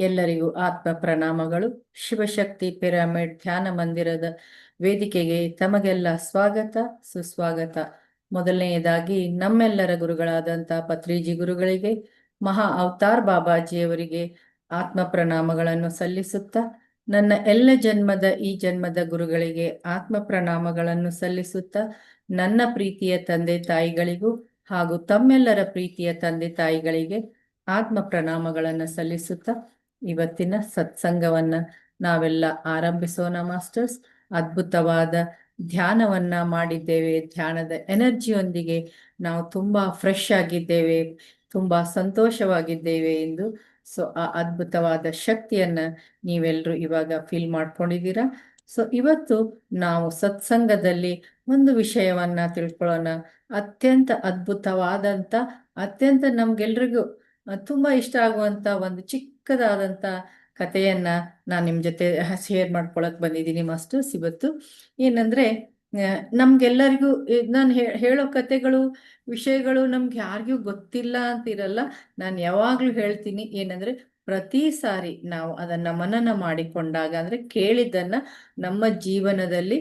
ಎಲ್ಲರಿಗೂ ಆತ್ಮ ಪ್ರಣಾಮಗಳು. ಶಿವಶಕ್ತಿ ಪಿರಾಮಿಡ್ ಧ್ಯಾನ ಮಂದಿರದ ವೇದಿಕೆಗೆ ತಮಗೆಲ್ಲ ಸ್ವಾಗತ, ಸುಸ್ವಾಗತ. ಮೊದಲನೆಯದಾಗಿ ನಮ್ಮೆಲ್ಲರ ಗುರುಗಳಾದಂಥ ಪತ್ರಿಜಿ ಗುರುಗಳಿಗೆ, ಮಹಾ ಅವತಾರ್ ಬಾಬಾಜಿಯವರಿಗೆ ಆತ್ಮ ಪ್ರಣಾಮಗಳನ್ನು ಸಲ್ಲಿಸುತ್ತಾ, ನನ್ನ ಎಲ್ಲ ಜನ್ಮದ ಈ ಜನ್ಮದ ಗುರುಗಳಿಗೆ ಆತ್ಮ ಪ್ರಣಾಮಗಳನ್ನು ಸಲ್ಲಿಸುತ್ತಾ, ನನ್ನ ಪ್ರೀತಿಯ ತಂದೆ ತಾಯಿಗಳಿಗೂ ಹಾಗೂ ತಮ್ಮೆಲ್ಲರ ಪ್ರೀತಿಯ ತಂದೆ ತಾಯಿಗಳಿಗೆ ಆತ್ಮ ಪ್ರಣಾಮಗಳನ್ನು ಸಲ್ಲಿಸುತ್ತಾ ಇವತ್ತಿನ ಸತ್ಸಂಗವನ್ನ ನಾವೆಲ್ಲ ಆರಂಭಿಸೋಣ, ಮಾಸ್ಟರ್ಸ್. ಅದ್ಭುತವಾದ ಧ್ಯಾನವನ್ನ ಮಾಡಿದ್ದೇವೆ. ಧ್ಯಾನದ ಎನರ್ಜಿಯೊಂದಿಗೆ ನಾವು ತುಂಬಾ ಫ್ರೆಶ್ ಆಗಿದ್ದೇವೆ, ತುಂಬಾ ಸಂತೋಷವಾಗಿದ್ದೇವೆ ಎಂದು. ಸೊ ಆ ಅದ್ಭುತವಾದ ಶಕ್ತಿಯನ್ನ ನೀವೆಲ್ಲರೂ ಇವಾಗ ಫೀಲ್ ಮಾಡ್ಕೊಂಡಿದ್ದೀರಾ? ಸೊ ಇವತ್ತು ನಾವು ಸತ್ಸಂಗದಲ್ಲಿ ಒಂದು ವಿಷಯವನ್ನ ತಿಳ್ಕೊಳ್ಳೋಣ. ಅತ್ಯಂತ ಅದ್ಭುತವಾದಂತ, ಅತ್ಯಂತ ನಮ್ಗೆಲ್ರಿಗೂ ತುಂಬಾ ಇಷ್ಟ ಆಗುವಂತ ಒಂದು ಚಿಕ್ಕದಾದಂತ ಕಥೆಯನ್ನ ನಾನು ನಿಮ್ ಜೊತೆ ಶೇರ್ ಮಾಡ್ಕೊಳಕ್ ಬಂದಿದ್ದೀನಿ ಮಾಸ್ಟರ್ಸ್ ಇವತ್ತು ಏನಂದ್ರೆ ನಮ್ಗೆಲ್ಲರಿಗೂ ನಾನು ಹೇಳೋ ಕತೆಗಳು ವಿಷಯಗಳು ನಮ್ಗೆ ಯಾರಿಗೂ ಗೊತ್ತಿಲ್ಲ ಅಂತಿರಲ್ಲ, ನಾನು ಯಾವಾಗ್ಲೂ ಹೇಳ್ತೀನಿ ಏನಂದ್ರೆ, ಪ್ರತಿ ಸಾರಿ ನಾವು ಅದನ್ನ ಮನನ ಮಾಡಿಕೊಂಡಾಗ ಅಂದ್ರೆ ಕೇಳಿದ್ದನ್ನ ನಮ್ಮ ಜೀವನದಲ್ಲಿ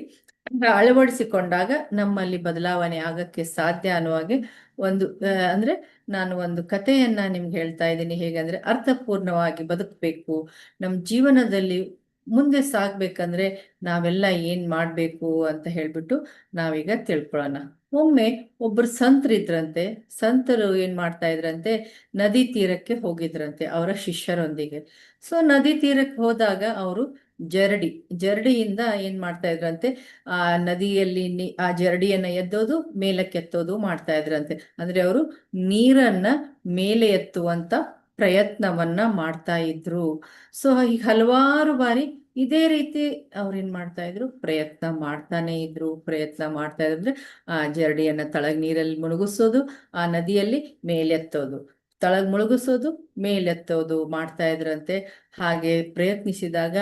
ಅಳವಡಿಸಿಕೊಂಡಾಗ ನಮ್ಮಲ್ಲಿ ಬದಲಾವಣೆ ಆಗಕ್ಕೆ ಸಾಧ್ಯ ಅನ್ನುವಾಗೆ ಒಂದು ಅಂದ್ರೆ ನಾನು ಒಂದು ಕಥೆಯನ್ನ ನಿಮ್ಗೆ ಹೇಳ್ತಾ ಇದ್ದೀನಿ. ಹೇಗಂದ್ರೆ ಅರ್ಥಪೂರ್ಣವಾಗಿ ಬದುಕಬೇಕು. ನಮ್ಮ ಜೀವನದಲ್ಲಿ ಮುಂದೆ ಸಾಗ್ಬೇಕಂದ್ರೆ ನಾವೆಲ್ಲ ಏನ್ ಮಾಡ್ಬೇಕು ಅಂತ ಹೇಳ್ಬಿಟ್ಟು ನಾವೀಗ ತಿಳ್ಕೊಳ್ಳೋಣ. ಒಮ್ಮೆ ಒಬ್ರು ಸಂತರಿದ್ರಂತೆ ಸಂತರು ಏನ್ ಮಾಡ್ತಾ ಇದ್ರಂತೆ, ನದಿ ತೀರಕ್ಕೆ ಹೋಗಿದ್ರಂತೆ ಅವರ ಶಿಷ್ಯರೊಂದಿಗೆ. ಸೊ ನದಿ ತೀರಕ್ಕೆ ಹೋದಾಗ ಅವರು ಜರಡಿ, ಜರಡಿಯಿಂದ ಏನ್ ಮಾಡ್ತಾ ಇದ್ರಂತೆ? ಆ ನದಿಯಲ್ಲಿ ಆ ಜರಡಿಯನ್ನ ಎದ್ದೋದು ಮೇಲಕ್ಕೆ ಎತ್ತೋದು ಮಾಡ್ತಾ ಇದ್ರಂತೆ. ಅಂದ್ರೆ ಅವರು ನೀರನ್ನ ಮೇಲೆ ಎತ್ತುವಂತ ಪ್ರಯತ್ನವನ್ನ ಮಾಡ್ತಾ ಇದ್ರು. ಸೊ ಈಗ ಹಲವಾರು ಬಾರಿ ಇದೇ ರೀತಿ ಅವ್ರೇನ್ ಮಾಡ್ತಾ ಇದ್ರು? ಪ್ರಯತ್ನ ಮಾಡ್ತಾನೆ ಇದ್ರು. ಪ್ರಯತ್ನ ಮಾಡ್ತಾ ಇದ್ರೆ ಆ ಜರಡಿಯನ್ನ ತಳಗ್ ನೀರಲ್ಲಿ ಮುಳುಗಿಸೋದು, ಆ ನದಿಯಲ್ಲಿ ಮೇಲೆತ್ತೋದು. ತಳಗ್ ಮುಳುಗಿಸೋದು, ಮೇಲೆತ್ತೋದು ಮಾಡ್ತಾ ಇದ್ರಂತೆ. ಹಾಗೆ ಪ್ರಯತ್ನಿಸಿದಾಗ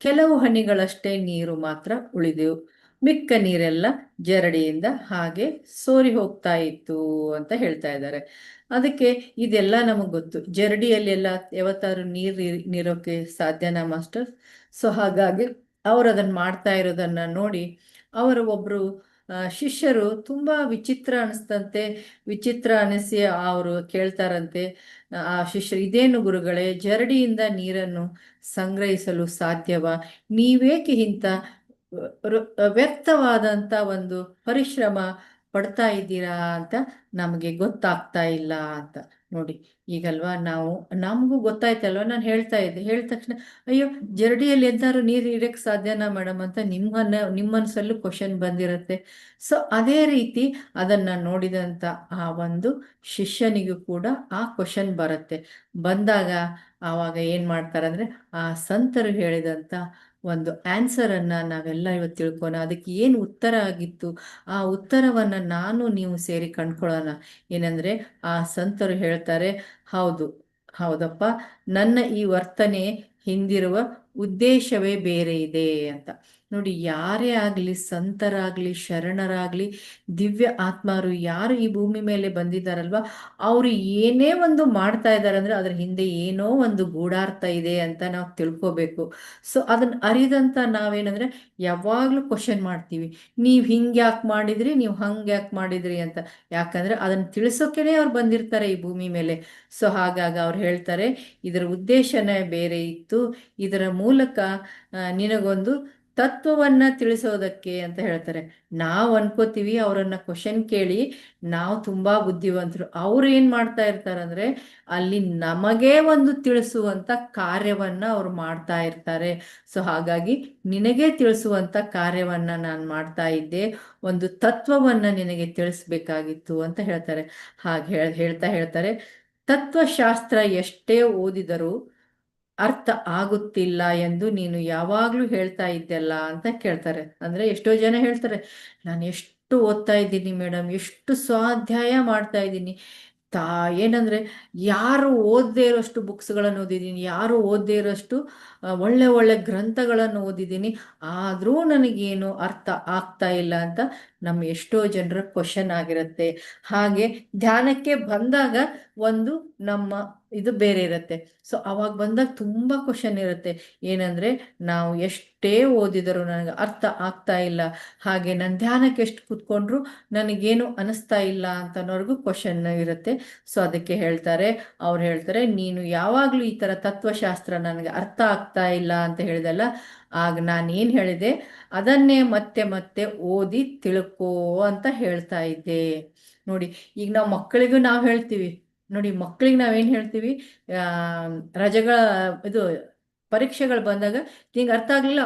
ಕೆಲವು ಹನಿಗಳಷ್ಟೇ ನೀರು ಮಾತ್ರ ಉಳಿದೆವು. ಮಿಕ್ಕ ನೀರೆಲ್ಲ ಜರಡಿಯಿಂದ ಹಾಗೆ ಸೋರಿ ಹೋಗ್ತಾ ಇತ್ತು ಅಂತ ಹೇಳ್ತಾ ಇದ್ದಾರೆ. ಅದಕ್ಕೆ ಇದೆಲ್ಲ ನಮಗೆ ಗೊತ್ತು. ಜರಡಿಯಲ್ಲಿ ಎಲ್ಲ ಯಾವತ್ತಾರು ನೀರ್ ನೀರೋಕೆ ಸಾಧ್ಯನಾ ಮಾಸ್ಟರ್? ಸೊ ಹಾಗಾಗಿ ಅವರು ಅದನ್ನ ಮಾಡ್ತಾ ಇರೋದನ್ನ ನೋಡಿ, ಅವರ ಒಬ್ರು ಶಿಷ್ಯರು ತುಂಬಾ ವಿಚಿತ್ರ ಅನಿಸ್ತಂತೆ, ವಿಚಿತ್ರ ಅನಿಸಿ ಅವರು ಕೇಳ್ತಾರಂತೆ. ಆ ಶಿಷ್ಯರು, ಇದೇನು ಗುರುಗಳೇ, ಜರಡಿಯಿಂದ ನೀರನ್ನು ಸಂಗ್ರಹಿಸಲು ಸಾಧ್ಯವಾ? ನೀವೇಕೆ ಇಂಥ ವ್ಯರ್ಥವಾದಂಥ ಒಂದು ಪರಿಶ್ರಮ ಪಡ್ತಾ ಇದ್ದೀರಾ? ಅಂತ ನಮಗೆ ಗೊತ್ತಾಗ್ತಾ ಇಲ್ಲ ಅಂತ. ನೋಡಿ, ಈಗಲ್ವಾ ನಾವು, ನಮಗೂ ಗೊತ್ತಾಯ್ತಲ್ವಾ? ನಾನು ಹೇಳ್ತಾ ಇದ್ದೆ ಹೇಳಿದ ತಕ್ಷಣ, ಅಯ್ಯೋ, ಜರಡಿಯಲ್ಲಿ ಎಂತಾದ್ರೂ ನೀರು ಇಡಕ್ಕೆ ಸಾಧ್ಯನಾ ಮೇಡಮ್ ಅಂತ ನಿಮ್ಮನ್ನ ನಿಮ್ಮ ಮನಸ್ಸಲ್ಲೂ ಕ್ವಶನ್ ಬಂದಿರತ್ತೆ. ಸೊ ಅದೇ ರೀತಿ ಅದನ್ನ ನೋಡಿದಂತ ಆ ಒಂದು ಶಿಷ್ಯನಿಗೂ ಕೂಡ ಆ ಕ್ವಶನ್ ಬರುತ್ತೆ. ಬಂದಾಗ ಆವಾಗ ಏನ್ ಮಾಡ್ತಾರಂದ್ರೆ, ಆ ಸಂತರು ಹೇಳಿದಂತ ಒಂದು ಆನ್ಸರ್ ಅನ್ನ ನಾವೆಲ್ಲ ಇವತ್ತು ತಿಳ್ಕೊಣ ಅದಕ್ಕೆ ಏನು ಉತ್ತರ ಆಗಿತ್ತು? ಆ ಉತ್ತರವನ್ನ ನಾನು ನೀವು ಸೇರಿ ಕಂಡ್ಕೊಳ್ಳೋಣ. ಏನಂದ್ರೆ, ಆ ಸಂತರು ಹೇಳ್ತಾರೆ, ಹೌದು, ಹೌದಪ್ಪ, ನನ್ನ ಈ ವರ್ತನೆ ಹಿಂದಿರುವ ಉದ್ದೇಶವೇ ಬೇರೆ ಇದೆ ಅಂತ. ನೋಡಿ, ಯಾರೇ ಆಗ್ಲಿ, ಸಂತರಾಗ್ಲಿ, ಶರಣರಾಗ್ಲಿ, ದಿವ್ಯ ಆತ್ಮರು ಯಾರು ಈ ಭೂಮಿ ಮೇಲೆ ಬಂದಿದ್ದಾರಲ್ವಾ? ಅವ್ರು ಏನೇ ಒಂದು ಮಾಡ್ತಾ ಇದ್ದಾರೆ ಅಂದ್ರೆ ಅದ್ರ ಹಿಂದೆ ಏನೋ ಒಂದು ಗೂಢಾರ್ಥ ಇದೆ ಅಂತ ನಾವು ತಿಳ್ಕೊಬೇಕು. ಸೊ ಅದನ್ನ ಅರಿದಂತ ನಾವೇನಂದ್ರೆ, ಯಾವಾಗ್ಲೂ ಕ್ವಶನ್ ಮಾಡ್ತೀವಿ. ನೀವ್ ಹಿಂಗ್ ಯಾಕೆ ಮಾಡಿದ್ರಿ, ನೀವು ಹಂಗ್ ಯಾಕೆ ಮಾಡಿದ್ರಿ ಅಂತ. ಯಾಕಂದ್ರೆ ಅದನ್ನ ತಿಳಿಸೋಕೆನೆ ಅವ್ರು ಬಂದಿರ್ತಾರೆ ಈ ಭೂಮಿ ಮೇಲೆ. ಸೊ ಹಾಗಾಗಿ ಅವ್ರು ಹೇಳ್ತಾರೆ, ಇದರ ಉದ್ದೇಶನೇ ಬೇರೆ ಇತ್ತು. ಇದರ ಮೂಲಕ ನಿನಗೊಂದು ತತ್ವವನ್ನ ತಿಳಿಸೋದಕ್ಕೆ ಅಂತ ಹೇಳ್ತಾರೆ. ನಾವು ಅನ್ಕೋತೀವಿ ಅವರನ್ನ ಕ್ವಶನ್ ಕೇಳಿ ನಾವು ತುಂಬಾ ಬುದ್ಧಿವಂತರು. ಅವ್ರು ಏನ್ ಮಾಡ್ತಾ ಇರ್ತಾರಂದ್ರೆ ಅಲ್ಲಿ ನಮಗೆ ಒಂದು ತಿಳಿಸುವಂತ ಕಾರ್ಯವನ್ನ ಅವ್ರು ಮಾಡ್ತಾ ಇರ್ತಾರೆ. ಸೊ ಹಾಗಾಗಿ ನಿನಗೆ ತಿಳಿಸುವಂತ ಕಾರ್ಯವನ್ನ ನಾನು ಮಾಡ್ತಾ ಇದ್ದೆ, ಒಂದು ತತ್ವವನ್ನ ನಿನಗೆ ತಿಳಿಸ್ಬೇಕಾಗಿತ್ತು ಅಂತ ಹೇಳ್ತಾರೆ. ಹಾಗೆ ಹೇಳ್ತಾ ಹೇಳ್ತಾರೆ. ತತ್ವಶಾಸ್ತ್ರ ಎಷ್ಟೇ ಓದಿದರೂ ಅರ್ಥ ಆಗುತ್ತಿಲ್ಲ ಎಂದು ನೀನು ಯಾವಾಗ್ಲೂ ಹೇಳ್ತಾ ಇದ್ದೆಲ್ಲ ಅಂತ ಕೇಳ್ತಾರೆ. ಅಂದ್ರೆ ಎಷ್ಟೋ ಜನ ಹೇಳ್ತಾರೆ, ನಾನು ಎಷ್ಟು ಓದ್ತಾ ಇದ್ದೀನಿ ಮೇಡಮ್ ಎಷ್ಟು ಸ್ವಾಧ್ಯಾಯ ಮಾಡ್ತಾ ಇದ್ದೀನಿ. ತಾ, ಏನಂದ್ರೆ, ಯಾರು ಓದದೇ ಇರೋಷ್ಟು ಬುಕ್ಸ್ಗಳನ್ನು ಓದಿದ್ದೀನಿ, ಯಾರು ಓದದೇ ಇರೋಷ್ಟು ಒಳ್ಳೆ ಒಳ್ಳೆ ಗ್ರಂಥಗಳನ್ನು ಓದಿದ್ದೀನಿ, ಆದರೂ ನನಗೇನು ಅರ್ಥ ಆಗ್ತಾ ಇಲ್ಲ ಅಂತ ನಮ್ಮ ಎಷ್ಟೋ ಜನರ ಕ್ವಶನ್ ಆಗಿರುತ್ತೆ. ಹಾಗೆ ಧ್ಯಾನಕ್ಕೆ ಬಂದಾಗ ಒಂದು ನಮ್ಮ ಇದು ಬೇರೆ ಇರುತ್ತೆ. ಸೊ ಅವಾಗ ಬಂದಾಗ ತುಂಬ ಕ್ವಶನ್ ಇರುತ್ತೆ. ಏನಂದ್ರೆ, ನಾವು ಎಷ್ಟೇ ಓದಿದರೂ ನನಗೆ ಅರ್ಥ ಆಗ್ತಾ ಇಲ್ಲ. ಹಾಗೆ ನನ್ನ ಧ್ಯಾನಕ್ಕೆ ಎಷ್ಟು ಕೂತ್ಕೊಂಡ್ರು ನನಗೇನು ಅನಿಸ್ತಾ ಇಲ್ಲ ಅಂತನೋರ್ಗು ಕ್ವಶನ್ ಇರುತ್ತೆ. ಸೊ ಅದಕ್ಕೆ ಹೇಳ್ತಾರೆ, ಅವ್ರು ಹೇಳ್ತಾರೆ, ನೀನು ಯಾವಾಗಲೂ ಈ ಥರ ತತ್ವಶಾಸ್ತ್ರ ನನಗೆ ಅರ್ಥ ಆಗ್ತಾ ಇಲ್ಲ ಅಂತ ಹೇಳಿದಲ್ಲ, ಆಗ ನಾನು ಏನು ಹೇಳಿದೆ? ಅದನ್ನೇ ಮತ್ತೆ ಮತ್ತೆ ಓದಿ ತಿಳ್ಕೋ ಅಂತ ಹೇಳ್ತಾ ಇದ್ದೆ. ನೋಡಿ, ಈಗ ನಾವು ಮಕ್ಕಳಿಗೂ ನಾವು ಹೇಳ್ತೀವಿ ನೋಡಿ ಮಕ್ಕಳಿಗೆ ನಾವೇನು ಹೇಳ್ತೀವಿ ರಜೆಗಳ, ಇದು ಪರೀಕ್ಷೆಗಳು ಬಂದಾಗ ನಿಂಗೆ ಅರ್ಥ ಆಗಲಿಲ್ಲ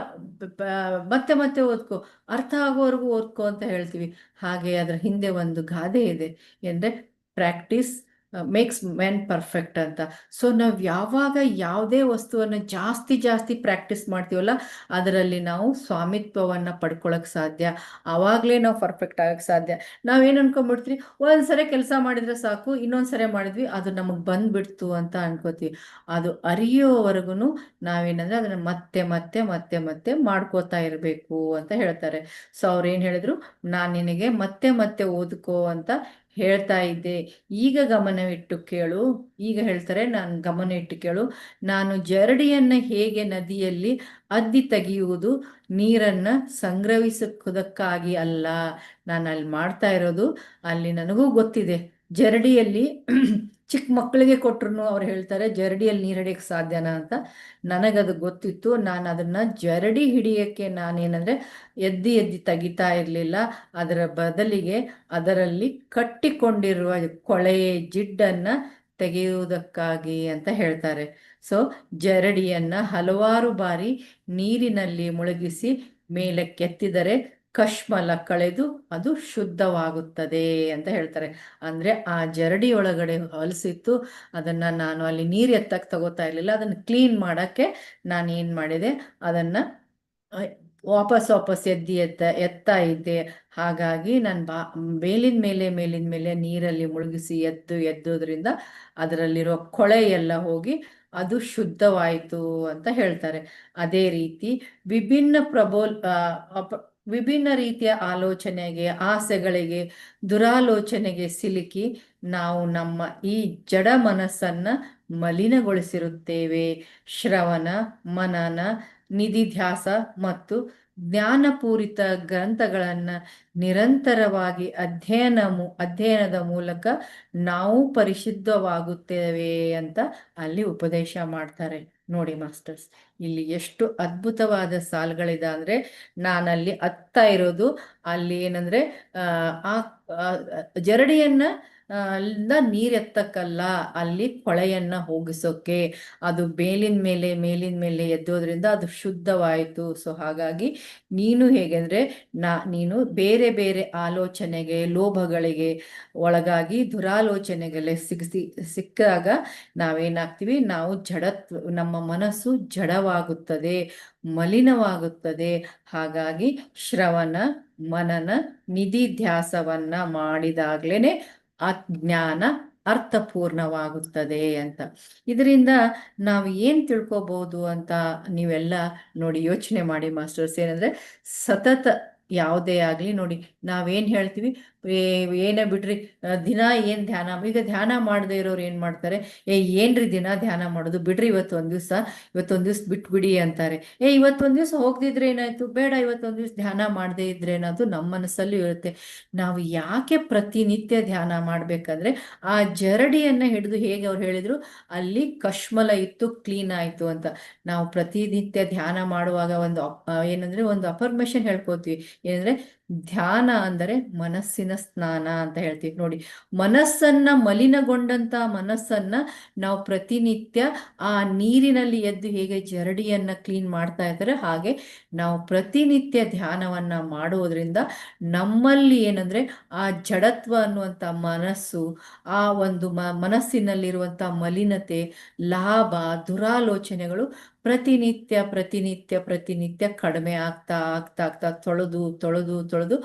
ಮತ್ತೆ ಮತ್ತೆ ಓದ್ಕೋ, ಅರ್ಥ ಆಗೋವರೆಗೂ ಓದ್ಕೋ ಅಂತ ಹೇಳ್ತೀವಿ. ಹಾಗೆ ಅದರ ಹಿಂದೆ ಒಂದು ಗಾದೆ ಇದೆ. ಅಂದರೆ ಪ್ರಾಕ್ಟೀಸ್ ಮೇಕ್ಸ್ ಮೆನ್ ಪರ್ಫೆಕ್ಟ್ ಅಂತ. ಸೊ ನಾವು ಯಾವಾಗ ಯಾವುದೇ ವಸ್ತುವನ್ನು ಜಾಸ್ತಿ ಜಾಸ್ತಿ ಪ್ರಾಕ್ಟೀಸ್ ಮಾಡ್ತೀವಲ್ಲ, ಅದರಲ್ಲಿ ನಾವು ಸ್ವಾಮಿತ್ವವನ್ನು ಪಡ್ಕೊಳಕ್ಕೆ ಸಾಧ್ಯ. ಆವಾಗಲೇ ನಾವು ಪರ್ಫೆಕ್ಟ್ ಆಗೋಕ್ಕೆ ಸಾಧ್ಯ. ನಾವೇನು ಅನ್ಕೊಂಡ್ಬಿಡ್ತೀವಿ ಒಂದ್ಸರಿ ಕೆಲಸ ಮಾಡಿದರೆ ಸಾಕು ಇನ್ನೊಂದು ಸರಿ ಮಾಡಿದ್ವಿ, ಅದು ನಮಗೆ ಬಂದ್ಬಿಡ್ತು ಅಂತ ಅನ್ಕೋತೀವಿ. ಅದು ಅರಿಯೋವರೆಗೂ ನಾವೇನಂದರೆ ಅದನ್ನು ಮತ್ತೆ ಮತ್ತೆ ಮತ್ತೆ ಮತ್ತೆ ಮಾಡ್ಕೋತಾ ಇರಬೇಕು ಅಂತ ಹೇಳ್ತಾರೆ. ಸೊ ಅವ್ರು ಏನು ಹೇಳಿದ್ರು, ನಾನು ನಿನಗೆ ಮತ್ತೆ ಮತ್ತೆ ಓದ್ಕೋ ಅಂತ ಹೇಳ್ತಾ ಇದ್ದೆ. ಈಗ ಗಮನವಿಟ್ಟು ಕೇಳು. ಈಗ ಹೇಳ್ತಾರೆ, ನಾನು ಗಮನ ಇಟ್ಟು ಕೇಳು. ನಾನು ಜರಡಿಯನ್ನು ಹೇಗೆ ನದಿಯಲ್ಲಿ ಅದ್ದಿ ತೆಗೆಯುವುದು? ನೀರನ್ನು ಸಂಗ್ರಹಿಸುವುದಕ್ಕಾಗಿ ಅಲ್ಲ. ನಾನು ಅಲ್ಲಿ ಮಾಡ್ತಾ ಇರೋದು, ಅಲ್ಲಿ ನನಗೂ ಗೊತ್ತಿದೆ. ಜರಡಿಯಲ್ಲಿ ಚಿಕ್ಕ ಮಕ್ಕಳಿಗೆ ಕೊಟ್ರು ಅವ್ರು ಹೇಳ್ತಾರೆ, ಜರಡಿಯಲ್ಲಿ ನೀರು ಹಿಡಿಯೋಕ್ಕೆ ಸಾಧ್ಯನಾ ಅಂತ. ನನಗದು ಗೊತ್ತಿತ್ತು, ನಾನು ಅದನ್ನು ಜರಡಿ ಹಿಡಿಯೋಕ್ಕೆ ನಾನೇನಂದರೆ ಎದ್ದಿ ಎದ್ದಿ ತೆಗಿತಾ ಇರಲಿಲ್ಲ. ಅದರ ಬದಲಿಗೆ ಅದರಲ್ಲಿ ಕಟ್ಟಿಕೊಂಡಿರುವ ಕೊಳೆ ಜಿಡ್ಡನ್ನು ತೆಗೆಯುವುದಕ್ಕಾಗಿ ಅಂತ ಹೇಳ್ತಾರೆ. ಸೊ ಜರಡಿಯನ್ನು ಹಲವಾರು ಬಾರಿ ನೀರಿನಲ್ಲಿ ಮುಳುಗಿಸಿ ಮೇಲಕ್ಕೆತ್ತಿದರೆ ಕಶ್ಮಲ ಕಳೆದು ಅದು ಶುದ್ಧವಾಗುತ್ತದೆ ಅಂತ ಹೇಳ್ತಾರೆ. ಅಂದರೆ ಆ ಜರಡಿ ಒಳಗಡೆ ಹೊಲಿಸಿತ್ತು, ಅದನ್ನು ನಾನು ಅಲ್ಲಿ ನೀರು ಎತ್ತಕ್ಕೆ ತಗೋತಾ ಇರಲಿಲ್ಲ. ಅದನ್ನು ಕ್ಲೀನ್ ಮಾಡೋಕ್ಕೆ ನಾನು ಏನು ಮಾಡಿದೆ, ಅದನ್ನು ವಾಪಸ್ ವಾಪಸ್ ಎದ್ದಿ ಎತ್ತ ಎತ್ತಾ ಇದ್ದೆ. ಹಾಗಾಗಿ ನಾನು ಬಾ, ಮೇಲಿನ ಮೇಲೆ ಮೇಲಿನ ಮೇಲೆ ನೀರಲ್ಲಿ ಮುಳುಗಿಸಿ ಎದ್ದು, ಎದ್ದೋದ್ರಿಂದ ಅದರಲ್ಲಿರೋ ಕೊಳೆ ಎಲ್ಲ ಹೋಗಿ ಅದು ಶುದ್ಧವಾಯಿತು ಅಂತ ಹೇಳ್ತಾರೆ. ಅದೇ ರೀತಿ ವಿಭಿನ್ನ ಪ್ರಬೋಲ್ ವಿಭಿನ್ನ ರೀತಿಯ ಆಲೋಚನೆಗೆ, ಆಸೆಗಳಿಗೆ, ದುರಾಲೋಚನೆಗೆ ಸಿಲುಕಿ ನಾವು ನಮ್ಮ ಈ ಜಡ ಮನಸ್ಸನ್ನ ಮಲಿನಗೊಳಿಸಿರುತ್ತೇವೆ. ಶ್ರವಣ, ಮನನ ನಿಧಿಧ್ಯಾಸ ಮತ್ತು ಜ್ಞಾನಪೂರಿತ ಗ್ರಂಥಗಳನ್ನು ನಿರಂತರವಾಗಿ ಅಧ್ಯಯನ ಮು, ಅಧ್ಯಯನದ ಮೂಲಕ ನಾವು ಪರಿಶುದ್ಧವಾಗುತ್ತೇವೆ ಅಂತ ಅಲ್ಲಿ ಉಪದೇಶ ಮಾಡ್ತಾರೆ. ನೋಡಿ ಮಾಸ್ಟರ್ಸ್ ಇಲ್ಲಿ ಎಷ್ಟು ಅದ್ಭುತವಾದ ಸಾಲುಗಳಿದೆ ಅಂದರೆ ನಾನಲ್ಲಿ ಹತ್ತಾ ಇರೋದು ಅಲ್ಲಿ ಏನಂದರೆ ಆ ಜರಡಿಯನ್ನು ಅಲ್ಲಿಂದ ನೀರೆತ್ತಕ್ಕಲ್ಲ. ಅಲ್ಲಿ ಕೊಳೆಯನ್ನು ಹೋಗಿಸೋಕೆ. ಅದು ಮೇಲಿನ ಮೇಲೆ ಮೇಲಿನ ಮೇಲೆ ಎದ್ದೋದ್ರಿಂದ ಅದು ಶುದ್ಧವಾಯಿತು. ಸೊ, ಹಾಗಾಗಿ ನೀನು ಹೇಗೆಂದರೆ, ನಾ, ನೀನು ಬೇರೆ ಬೇರೆ ಆಲೋಚನೆಗೆ, ಲೋಭಗಳಿಗೆ ಒಳಗಾಗಿ ದುರಾಲೋಚನೆಗೆಲ್ಲ ಸಿಗಿಸಿ, ಸಿಕ್ಕಾಗ ನಾವೇನಾಗ್ತೀವಿ? ನಾವು ಜಡತ್ವ, ನಮ್ಮ ಮನಸ್ಸು ಜಡವಾಗುತ್ತದೆ, ಮಲಿನವಾಗುತ್ತದೆ. ಹಾಗಾಗಿ ಶ್ರವಣ, ಮನನ ನಿಧಿ ಧ್ಯಾಸವನ್ನ ಮಾಡಿದಾಗ್ಲೇನೆ ಅಜ್ಞಾನ ಅರ್ಥಪೂರ್ಣವಾಗುತ್ತದೆ ಅಂತ. ಇದರಿಂದ ನಾವು ಏನು ತಿಳ್ಕೊಬೋದು ಅಂತ ನೀವೆಲ್ಲ ನೋಡಿ ಯೋಚನೆ ಮಾಡಿ ಮಾಸ್ಟರ್ಸ್. ಏನಂದ್ರೆ ಸತತ ಯಾವುದೇ ಆಗಲಿ ನೋಡಿ ನಾವೇನು ಹೇಳ್ತೀವಿ? ಏನೇ ಬಿಡ್ರಿ ದಿನ ಏನು ಧ್ಯಾನ? ಈಗ ಧ್ಯಾನ ಮಾಡದೇ ಇರೋರು ಏನು ಮಾಡ್ತಾರೆ? ಏ, ಏನ್ರಿ ದಿನ ಧ್ಯಾನ ಮಾಡೋದು? ಬಿಡ್ರಿ ಇವತ್ತು ಒಂದು ದಿವಸ ಇವತ್ತೊಂದು ದಿವ್ಸ ಬಿಟ್ಬಿಡಿ ಅಂತಾರೆ. ಏ ಇವತ್ತೊಂದು ದಿವಸ ಹೋಗದಿದ್ರೆ ಏನಾಯ್ತು? ಬೇಡ ಇವತ್ತೊಂದು ದಿವಸ ಧ್ಯಾನ ಮಾಡದೇ ಇದ್ರೆ ಏನಾದ್ರು ನಮ್ಮ ಮನಸ್ಸಲ್ಲೂ ಇರುತ್ತೆ. ನಾವು ಯಾಕೆ ಪ್ರತಿನಿತ್ಯ ಧ್ಯಾನ ಮಾಡ್ಬೇಕಂದ್ರೆ ಆ ಜರಡಿಯನ್ನ ಹಿಡಿದು ಹೇಗೆ ಅವ್ರು ಹೇಳಿದ್ರು? ಅಲ್ಲಿ ಕಶ್ಮಲ ಇತ್ತು, ಕ್ಲೀನ್ ಆಯಿತು ಅಂತ. ನಾವು ಪ್ರತಿನಿತ್ಯ ಧ್ಯಾನ ಮಾಡುವಾಗ ಒಂದು ಏನಂದ್ರೆ ಒಂದು ಅಫರ್ಮೇಶನ್ ಹೇಳ್ಕೊತೀವಿ. ಏನಂದ್ರೆ ಧ್ಯಾನ ಅಂದರೆ ಮನಸ್ಸಿನ ಸ್ನಾನ ಅಂತ ಹೇಳ್ತೀವಿ. ನೋಡಿ, ಮನಸ್ಸನ್ನ ಮಲಿನಗೊಂಡಂತ ಮನಸ್ಸನ್ನ ನಾವು ಪ್ರತಿನಿತ್ಯ ಆ ನೀರಿನಲ್ಲಿ ಎದ್ದು ಹೇಗೆ ಜರಡಿಯನ್ನ ಕ್ಲೀನ್ ಮಾಡ್ತಾ ಇದ್ದಾರೆ, ಹಾಗೆ ನಾವು ಪ್ರತಿನಿತ್ಯ ಧ್ಯಾನವನ್ನ ಮಾಡೋದ್ರಿಂದ ನಮ್ಮಲ್ಲಿ ಏನಂದ್ರೆ ಆ ಜಡತ್ವ ಅನ್ನುವಂತ ಮನಸ್ಸು, ಆ ಒಂದು ಮ ಮನಸ್ಸಿನಲ್ಲಿರುವಂಥ ಮಲಿನತೆ, ಲಾಭ, ದುರಾಲೋಚನೆಗಳು ಪ್ರತಿನಿತ್ಯ ಪ್ರತಿನಿತ್ಯ ಪ್ರತಿನಿತ್ಯ ಕಡಿಮೆ ಆಗ್ತಾ ಆಗ್ತಾ ಆಗ್ತಾ ತೊಳೆದು ತೊಳೆದು ತೊಳೆದು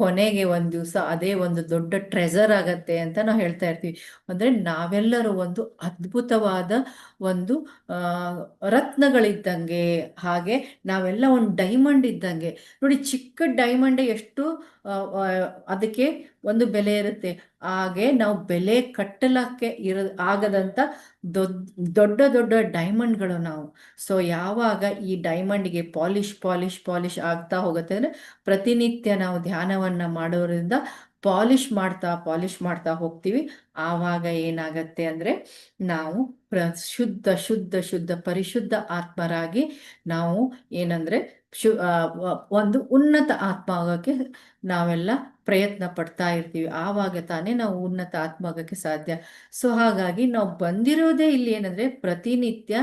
ಕೊನೆಗೆ ಒಂದು ದಿವಸ ಅದೇ ಒಂದು ದೊಡ್ಡ ಟ್ರೆಸರ್ ಆಗತ್ತೆ ಅಂತ ನಾವು ಹೇಳ್ತಾ ಇರ್ತೀವಿ. ಅಂದರೆ ನಾವೆಲ್ಲರೂ ಒಂದು ಅದ್ಭುತವಾದ ಒಂದು ರತ್ನಗಳಿದ್ದಂಗೆ ಹಾಗೆ ನಾವೆಲ್ಲ ಒಂದು ಡೈಮಂಡ್ ಇದ್ದಂಗೆ. ನೋಡಿ ಚಿಕ್ಕ ಡೈಮಂಡ್ ಎಷ್ಟು ಅದಕ್ಕೆ ಒಂದು ಬೆಲೆ ಇರುತ್ತೆ. ಹಾಗೆ ನಾವು ಬೆಲೆ ಕಟ್ಟಲಕ್ಕೆ ಇರ ದೊಡ್ಡ ದೊಡ್ಡ ದೊಡ್ಡ ಡೈಮಂಡ್ಗಳು ನಾವು. ಸೊ, ಯಾವಾಗ ಈ ಡೈಮಂಡ್ಗೆ ಪಾಲಿಶ್ ಪಾಲಿಶ್ ಪಾಲಿಶ್ ಆಗ್ತಾ ಹೋಗುತ್ತೆ ಅಂದ್ರೆ ಪ್ರತಿನಿತ್ಯ ನಾವು ಧ್ಯಾನವನ್ನ ಮಾಡೋದ್ರಿಂದ ಪಾಲಿಶ್ ಮಾಡ್ತಾ ಪಾಲಿಶ್ ಮಾಡ್ತಾ ಹೋಗ್ತೀವಿ. ಆವಾಗ ಏನಾಗತ್ತೆ ಅಂದ್ರೆ ನಾವು ಪ್ರ, ಶುದ್ಧ ಶುದ್ಧ ಶುದ್ಧ, ಪರಿಶುದ್ಧ ಆತ್ಮರಾಗಿ ನಾವು ಏನಂದ್ರೆ ಶು ಒಂದು ಉನ್ನತ ಆತ್ಮ ಆಗೋಕ್ಕೆ ನಾವೆಲ್ಲ ಪ್ರಯತ್ನ ಪಡ್ತಾ ಇರ್ತೀವಿ. ಆವಾಗ ತಾನೇ ನಾವು ಉನ್ನತ ಆತ್ಮಗಕ್ಕೆ ಸಾಧ್ಯ. ಸೊ ಹಾಗಾಗಿ ನಾವು ಬಂದಿರೋದೇ ಇಲ್ಲಿ ಏನಂದ್ರೆ ಪ್ರತಿನಿತ್ಯ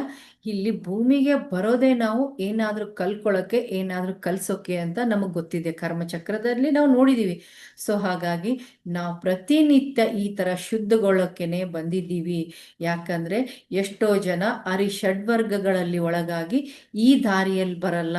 ಇಲ್ಲಿ ಭೂಮಿಗೆ ಬರೋದೇ ನಾವು ಏನಾದ್ರೂ ಕಲ್ಕೊಳ್ಳೋಕ್ಕೆ ಏನಾದ್ರೂ ಕಲ್ಸೋಕೆ ಅಂತ ನಮಗೆ ಗೊತ್ತಿದೆ. ಕರ್ಮಚಕ್ರದಲ್ಲಿ ನಾವು ನೋಡಿದ್ದೀವಿ ಸೊ ಹಾಗಾಗಿ ನಾವು ಪ್ರತಿನಿತ್ಯ ಈ ತರ ಶುದ್ಧಗೊಳ್ಳೋಕೆನೆ ಬಂದಿದ್ದೀವಿ. ಯಾಕಂದ್ರೆ ಎಷ್ಟೋ ಜನ ಅರಿ ಷಡ್ವರ್ಗಗಳಲ್ಲಿ ಒಳಗಾಗಿ ಈ ದಾರಿಯಲ್ಲಿ ಬರಲ್ಲ.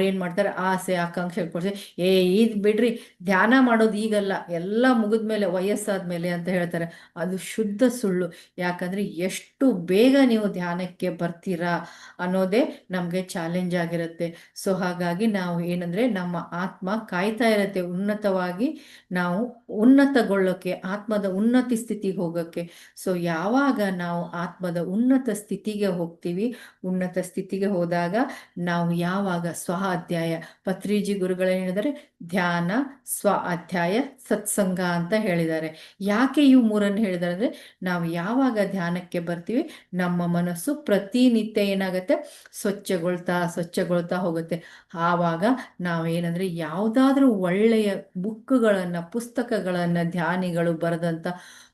ಏನು ಮಾಡ್ತಾರೆ? ಆಸೆ, ಆಕಾಂಕ್ಷೆ ಕೊಡ್ಸಿ, ಏ, ಇದು ಬಿಡ್ರಿ ಧ್ಯಾನ ಮಾಡೋದು ಈಗಲ್ಲ, ಎಲ್ಲ ಮುಗಿದ್ಮೇಲೆ ವಯಸ್ಸಾದ್ಮೇಲೆ ಅಂತ ಹೇಳ್ತಾರೆ. ಅದು ಶುದ್ಧ ಸುಳ್ಳು. ಯಾಕಂದ್ರೆ ಎಷ್ಟು ಬೇಗ ನೀವು ಧ್ಯಾನಕ್ಕೆ ಬರ್ತೀರಾ ಅನ್ನೋದೇ ನಮ್ಗೆ ಚಾಲೆಂಜ್ ಆಗಿರುತ್ತೆ. ಸೊ ಹಾಗಾಗಿ ನಾವು ಏನಂದ್ರೆ ನಮ್ಮ ಆತ್ಮ ಕಾಯ್ತಾ ಇರತ್ತೆ ಉನ್ನತವಾಗಿ. ನಾವು ಉನ್ನತಗೊಳ್ಳೋಕೆ, ಆತ್ಮದ ಉನ್ನತಿ ಸ್ಥಿತಿಗೆ ಹೋಗೋಕೆ. ಸೊ ಯಾವಾಗ ನಾವು ಆತ್ಮದ ಉನ್ನತ ಸ್ಥಿತಿಗೆ ಹೋಗ್ತೀವಿ, ಉನ್ನತ ಸ್ಥಿತಿಗೆ ಹೋದಾಗ ನಾವು ಯಾವಾಗ ಸ್ವ ಅಧ್ಯಾಯ ಪತ್ರಿಜಿ ಗುರುಗಳೇನಿದ್ದಾರೆ ಧ್ಯಾನ ಸ್ವ ಅಧ್ಯಾಯ ಸತ್ಸಂಗ ಅಂತ ಹೇಳಿದ್ದಾರೆ. ಯಾಕೆ ಇವು ಮೂರನ್ನು ಹೇಳಿದ್ದಾರೆ ಅಂದ್ರೆ ನಾವು ಯಾವಾಗ ಧ್ಯಾನಕ್ಕೆ ಬರ್ತೀವಿ, ನಮ್ಮ ಮನಸ್ಸು ಪ್ರತಿನಿತ್ಯ ಏನಾಗುತ್ತೆ? ಸ್ವಚ್ಛಗೊಳ್ತಾ ಸ್ವಚ್ಛಗೊಳ್ತಾ ಹೋಗುತ್ತೆ. ಆವಾಗ ನಾವೇನಂದ್ರೆ ಯಾವುದಾದ್ರೂ ಒಳ್ಳೆಯ ಬುಕ್ಗಳನ್ನು, ಪುಸ್ತಕಗಳನ್ನು ಧ್ಯಾನಿಗಳು ಬರೆದಂಥ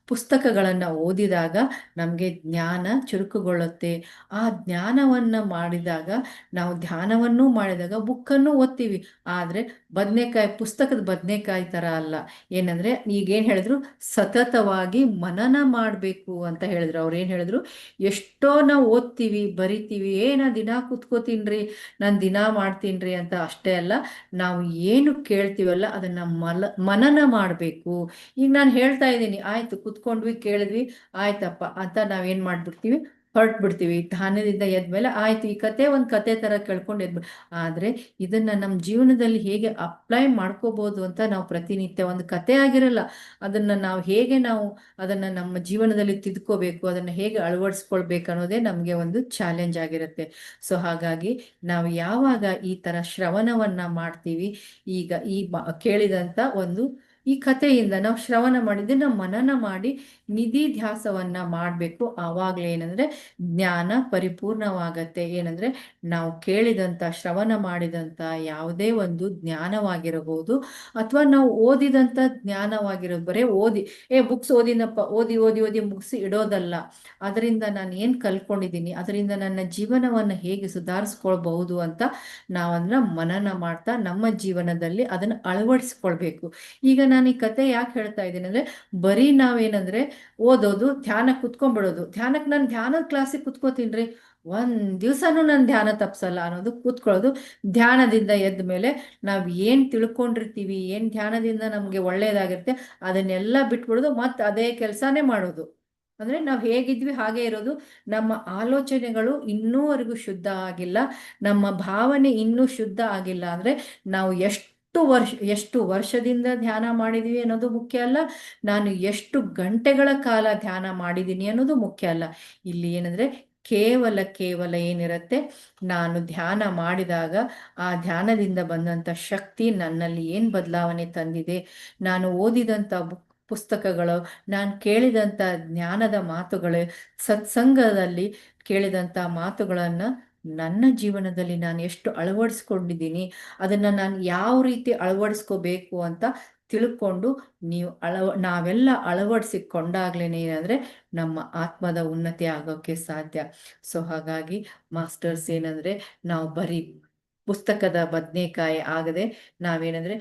ಪುಸ್ತಕಗಳನ್ನು ಓದಿದಾಗ ನಮಗೆ ಜ್ಞಾನ ಚುರುಕುಗೊಳ್ಳುತ್ತೆ. ಆ ಜ್ಞಾನವನ್ನು ಮಾಡಿದಾಗ, ನಾವು ಧ್ಯಾನವನ್ನು ಮಾಡಿದಾಗ ಬುಕ್ಕನ್ನು ಓದ್ತೀವಿ. ಆದರೆ ಬದನೆಕಾಯಿ, ಪುಸ್ತಕದ ಬದನೆಕಾಯಿ ಥರ ಅಲ್ಲ. ಏನಂದರೆ ಈಗೇನು ಹೇಳಿದ್ರು, ಸತತವಾಗಿ ಮನನ ಮಾಡಬೇಕು ಅಂತ ಹೇಳಿದ್ರು. ಅವ್ರು ಏನು ಹೇಳಿದ್ರು, ಎಷ್ಟೋ ನಾವು ಓದ್ತೀವಿ, ಬರಿತೀವಿ, ಏನು ದಿನ ಕೂತ್ಕೋತೀನ್ರಿ, ನಾನು ದಿನ ಮಾಡ್ತೀನ್ರಿ ಅಂತ ಅಷ್ಟೇ ಅಲ್ಲ, ನಾವು ಏನು ಕೇಳ್ತೀವಲ್ಲ ಅದನ್ನ ಮಲ, ಮನನ ಮಾಡಬೇಕು. ಈಗ ನಾನು ಹೇಳ್ತಾ ಇದ್ದೀನಿ, ಆಯ್ತು ಕುತ್ಕೊಂಡ್ವಿ, ಕೇಳಿದ್ವಿ, ಆಯ್ತಪ್ಪ, ಅಂತ ನಾವೇನ್ ಮಾಡ್ಬಿಡ್ತೀವಿ? ಹೊರಟ್ಬಿಡ್ತೀವಿ. ಧ್ಯಾನದಿಂದ ಎದ್ಮೇಲೆ ಆಯ್ತು, ಈ ಕತೆ ಒಂದು ಕತೆ ತರ ಕೇಳ್ಕೊಂಡು ಎದ್ಬಿಡ್ ಆದ್ರೆ ಇದನ್ನ ನಮ್ಮ ಜೀವನದಲ್ಲಿ ಹೇಗೆ ಅಪ್ಲೈ ಮಾಡ್ಕೋಬಹುದು ಅಂತ ನಾವು ಪ್ರತಿನಿತ್ಯ ಒಂದು ಕತೆ ಆಗಿರಲ್ಲ. ಅದನ್ನ ನಾವು ಹೇಗೆ ನಾವು ಅದನ್ನ ನಮ್ಮ ಜೀವನದಲ್ಲಿ ತಿದ್ಕೋಬೇಕು, ಅದನ್ನ ಹೇಗೆ ಅಳವಡಿಸ್ಕೊಳ್ಬೇಕು ಅನ್ನೋದೇ ನಮಗೆ ಒಂದು ಚಾಲೆಂಜ್ ಆಗಿರುತ್ತೆ. ಸೊ, ಹಾಗಾಗಿ ನಾವು ಯಾವಾಗ ಈ ತರ ಶ್ರವಣವನ್ನ ಮಾಡ್ತೀವಿ, ಈಗ ಈ ಕೇಳಿದಂತ ಒಂದು ಈ ಕಥೆಯಿಂದ ನಾವು ಶ್ರವಣ ಮಾಡಿದ್ರೆ ಮನನ ಮಾಡಿ, ನಿಧಿ ಧ್ಯಾಸವನ್ನ ಮಾಡಬೇಕು. ಆವಾಗಲೇ ಏನಂದ್ರೆ ಜ್ಞಾನ ಪರಿಪೂರ್ಣವಾಗತ್ತೆ. ಏನಂದ್ರೆ ನಾವು ಕೇಳಿದಂತ, ಶ್ರವಣ ಮಾಡಿದಂತ ಯಾವುದೇ ಒಂದು ಜ್ಞಾನವಾಗಿರಬಹುದು. ಅಥವಾ ನಾವು ಓದಿದಂತ ಜ್ಞಾನವಾಗಿರೋದು, ಬರೇ ಓದಿ. ಏ ಬುಕ್ಸ್ ಓದಿನಪ್ಪ, ಓದಿ ಓದಿ ಓದಿ ಮುಗಿಸಿ ಇಡೋದಲ್ಲ. ಅದರಿಂದ ನಾನು ಏನ್ ಕಲ್ಕೊಂಡಿದ್ದೀನಿ ಅದರಿಂದ ನನ್ನ ಜೀವನವನ್ನು ಹೇಗೆ ಸುಧಾರಿಸ್ಕೊಳ್ಬಹುದು ಅಂತ ನಾವನ್ನ ಮನನ ಮಾಡ್ತಾ ನಮ್ಮ ಜೀವನದಲ್ಲಿ ಅದನ್ನ ಅಳವಡಿಸ್ಕೊಳ್ಬೇಕು. ಈಗ ನಾನು ಈ ಕತೆ ಯಾಕೆ ಹೇಳ್ತಾ ಇದ್ದೀನಿ ಅಂದ್ರೆ, ಬರೀ ನಾವೇನಂದ್ರೆ ಓದೋದು ಧ್ಯಾನ ಕುತ್ಕೊಂಡ್ಬಿಡೋದು. ಧ್ಯಾನಕ್ಕೆ ನಾನು ಧ್ಯಾನದ ಕ್ಲಾಸಿಗೆ ಕುತ್ಕೋತೀನ್ರಿ. ಒಂದ್ ದಿವಸನೂ ನಾನು ಧ್ಯಾನ ತಪ್ಸಲ್ಲ ಅನ್ನೋದು ಕೂತ್ಕೊಳ್ಳೋದು. ಧ್ಯಾನದಿಂದ ಎದ್ದ ಮೇಲೆ ನಾವು ಏನ್ ತಿಳ್ಕೊಂಡಿರ್ತೀವಿ, ಏನ್ ಧ್ಯಾನದಿಂದ ನಮ್ಗೆ ಒಳ್ಳೆಯದಾಗಿರುತ್ತೆ ಅದನ್ನೆಲ್ಲ ಬಿಟ್ಬಿಡೋದು ಮತ್ತೆ ಅದೇ ಕೆಲಸನೇ ಮಾಡೋದು. ಅಂದ್ರೆ ನಾವು ಹೇಗಿದ್ವಿ ಹಾಗೆ ಇರೋದು. ನಮ್ಮ ಆಲೋಚನೆಗಳು ಇನ್ನೂವರೆಗೂ ಶುದ್ಧ ಆಗಿಲ್ಲ. ನಮ್ಮ ಭಾವನೆ ಇನ್ನೂ ಶುದ್ಧ ಆಗಿಲ್ಲ ಅಂದ್ರೆ, ನಾವು ಎಷ್ಟು ವರ್ಷ, ಎಷ್ಟು ವರ್ಷದಿಂದ ಧ್ಯಾನ ಮಾಡಿದೀವಿ ಅನ್ನೋದು ಮುಖ್ಯ ಅಲ್ಲ. ನಾನು ಎಷ್ಟು ಗಂಟೆಗಳ ಕಾಲ ಧ್ಯಾನ ಮಾಡಿದ್ದೀನಿ ಅನ್ನೋದು ಮುಖ್ಯ ಅಲ್ಲ. ಇಲ್ಲಿ ಏನಂದ್ರೆ ಕೇವಲ ಕೇವಲ ಏನಿರತ್ತೆ? ನಾನು ಧ್ಯಾನ ಮಾಡಿದಾಗ ಆ ಧ್ಯಾನದಿಂದ ಬಂದಂತ ಶಕ್ತಿ ನನ್ನಲ್ಲಿ ಏನ್ ಬದಲಾವಣೆ ತಂದಿದೆ? ನಾನು ಓದಿದಂತ ಬುಕ್ ಪುಸ್ತಕಗಳು, ನಾನು ಕೇಳಿದಂತ ಜ್ಞಾನದ ಮಾತುಗಳು, ಸತ್ಸಂಗದಲ್ಲಿ ಕೇಳಿದಂತ ಮಾತುಗಳನ್ನ ನನ್ನ ಜೀವನದಲ್ಲಿ ನಾನು ಎಷ್ಟು ಅಳವಡಿಸ್ಕೊಂಡಿದ್ದೀನಿ, ಅದನ್ನ ನಾನು ಯಾವ ರೀತಿ ಅಳವಡಿಸ್ಕೋಬೇಕು ಅಂತ ತಿಳ್ಕೊಂಡು ನೀವು ಅಳವ, ನಾವೆಲ್ಲ ಅಳವಡಿಸಿಕೊಂಡಾಗ್ಲೇ ಏನಂದರೆ ನಮ್ಮ ಆತ್ಮದ ಉನ್ನತಿ ಆಗೋಕ್ಕೆ ಸಾಧ್ಯ. ಸೊ ಹಾಗಾಗಿ ಮಾಸ್ಟರ್ಸ್ ಏನಂದ್ರೆ ನಾವು ಬರೀ ಪುಸ್ತಕದ ಬದನೆಕಾಯಿ ಆಗದೆ ನಾವೇನಂದ್ರೆ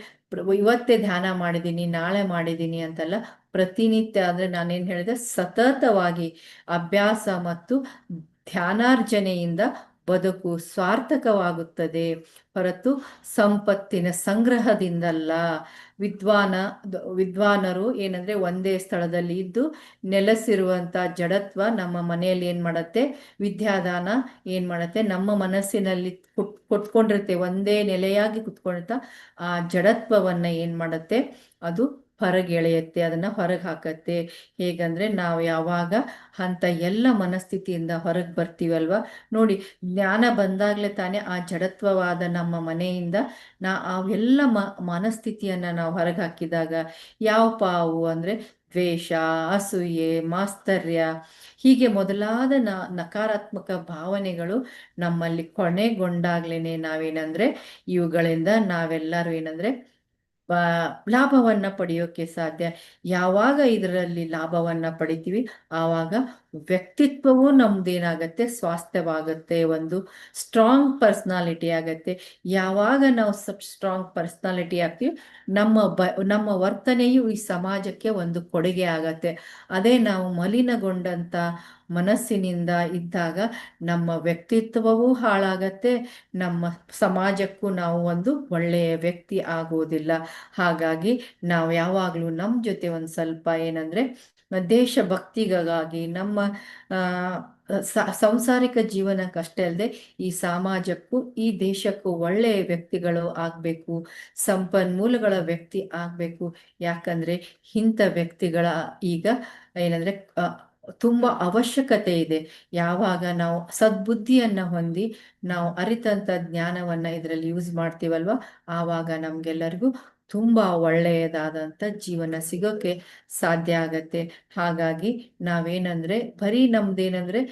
ಇವತ್ತೇ ಧ್ಯಾನ ಮಾಡಿದ್ದೀನಿ, ನಾಳೆ ಮಾಡಿದ್ದೀನಿ ಅಂತಲ್ಲ, ಪ್ರತಿನಿತ್ಯ ಅಂದ್ರೆ ನಾನೇನ್ ಹೇಳಿದೆ, ಸತತವಾಗಿ ಅಭ್ಯಾಸ ಮತ್ತು ಧ್ಯಾನಾರ್ಜನೆಯಿಂದ ಬದುಕು ಸ್ವಾರ್ಥಕವಾಗುತ್ತದೆ ಹೊರತು ಸಂಪತ್ತಿನ ಸಂಗ್ರಹದಿಂದಲ್ಲ. ವಿದ್ವಾನ ವಿದ್ವಾನರು ಏನಂದ್ರೆ ಒಂದೇ ಸ್ಥಳದಲ್ಲಿ ಇದ್ದು ನೆಲೆಸಿರುವಂತ ಜಡತ್ವ ನಮ್ಮ ಮನೆಯಲ್ಲಿ ಏನ್ ಮಾಡತ್ತೆ? ವಿದ್ಯಾದಾನ ಏನ್ ಮಾಡತ್ತೆ? ನಮ್ಮ ಮನಸ್ಸಿನಲ್ಲಿ ಕುಟ್, ಕೊಟ್ಕೊಂಡಿರುತ್ತೆ. ಒಂದೇ ನೆಲೆಯಾಗಿ ಕುತ್ಕೊಂಡಿರ್ತ ಆ ಜಡತ್ವವನ್ನ ಏನ್ ಮಾಡತ್ತೆ? ಅದು ಹೊರಗೆ ಎಳೆಯುತ್ತೆ ಅದನ್ನ ಹೊರಗೆ ಹಾಕತ್ತೆ. ಹೇಗಂದ್ರೆ ನಾವು ಯಾವಾಗ ಅಂತ ಎಲ್ಲ ಮನಸ್ಥಿತಿಯಿಂದ ಹೊರಗೆ ಬರ್ತೀವಲ್ವಾ? ನೋಡಿ, ಜ್ಞಾನ ಬಂದಾಗಲೇ ತಾನೇ ಆ ಜಡತ್ವವಾದ ನಮ್ಮ ಮನೆಯಿಂದ ನಾ ಅವೆಲ್ಲ ಮ, ಮನಸ್ಥಿತಿಯನ್ನ ನಾವು ಹೊರಗೆ ಹಾಕಿದಾಗ ಯಾವ ಪಾವು ಅಂದ್ರೆ ದ್ವೇಷ, ಅಸೂಯೆ, ಮಾಸ್ತರ್ಯ ಹೀಗೆ ಮೊದಲಾದ ನ, ನಕಾರಾತ್ಮಕ ಭಾವನೆಗಳು ನಮ್ಮಲ್ಲಿ ಕೊನೆಗೊಂಡಾಗ್ಲೇನೆ ನಾವೇನಂದ್ರೆ ಇವುಗಳಿಂದ ನಾವೆಲ್ಲರೂ ಏನಂದ್ರೆ ಲಾಭವನ್ನ ಪಡೆಯೋಕೆ ಸಾಧ್ಯ. ಯಾವಾಗ ಇದರಲ್ಲಿ ಲಾಭವನ್ನ ಪಡಿತೀವಿ? ಆವಾಗ ವ್ಯಕ್ತಿತ್ವವು ನಮ್ದೇನಾಗತ್ತೆ ಸ್ವಾಸ್ಥ್ಯವಾಗತ್ತೆ, ಒಂದು ಸ್ಟ್ರಾಂಗ್ ಪರ್ಸ್ನಾಲಿಟಿ ಆಗತ್ತೆ. ಯಾವಾಗ ನಾವು ಸಬ್ ಸ್ಟ್ರಾಂಗ್ ಪರ್ಸ್ನಾಲಿಟಿ ಆಗ್ತೀವಿ, ನಮ್ಮ ಬ, ನಮ್ಮ ವರ್ತನೆಯು ಈ ಸಮಾಜಕ್ಕೆ ಒಂದು ಕೊಡುಗೆ ಆಗತ್ತೆ. ಅದೇ ನಾವು ಮಲಿನಗೊಂಡಂತ ಮನಸ್ಸಿನಿಂದ ಇದ್ದಾಗ ನಮ್ಮ ವ್ಯಕ್ತಿತ್ವವೂ ಹಾಳಾಗತ್ತೆ, ನಮ್ಮ ಸಮಾಜಕ್ಕೂ ನಾವು ಒಂದು ಒಳ್ಳೆಯ ವ್ಯಕ್ತಿ ಆಗೋದಿಲ್ಲ. ಹಾಗಾಗಿ ನಾವು ಯಾವಾಗಲೂ ನಮ್ಮ ಜೊತೆ ಒಂದು ಸ್ವಲ್ಪ ಏನಂದ್ರೆ ದೇಶಭಕ್ತಿಗಾಗಿ ನಮ್ಮ ಸಂಸಾರಿಕ ಜೀವನಕ್ಕಷ್ಟೇ ಅಲ್ಲದೆ ಈ ಸಮಾಜಕ್ಕೂ, ಈ ದೇಶಕ್ಕೂ ಒಳ್ಳೆಯ ವ್ಯಕ್ತಿಗಳು ಆಗಬೇಕು, ಸಂಪನ್ಮೂಲಗಳ ವ್ಯಕ್ತಿ ಆಗಬೇಕು. ಯಾಕಂದ್ರೆ ಇಂಥ ವ್ಯಕ್ತಿಗಳ ಈಗ ಏನಂದ್ರೆ ತುಂಬ ಅವಶ್ಯಕತೆ ಇದೆ. ಯಾವಾಗ ನಾವು ಸದ್ಬುದ್ಧಿಯನ್ನ ಹೊಂದಿ ನಾವು ಅರಿತಂತ ಜ್ಞಾನವನ್ನ ಇದರಲ್ಲಿ ಯೂಸ್ ಮಾಡ್ತೀವಲ್ವ, ಆವಾಗ ನಮ್ಗೆಲ್ಲರಿಗೂ ತುಂಬಾ ಒಳ್ಳೆಯದಾದಂಥ ಜೀವನ ಸಿಗೋಕೆ ಸಾಧ್ಯ ಆಗತ್ತೆ. ಹಾಗಾಗಿ ನಾವೇನಂದ್ರೆ ಬರೀ ನಮ್ದೇನಂದ್ರೆ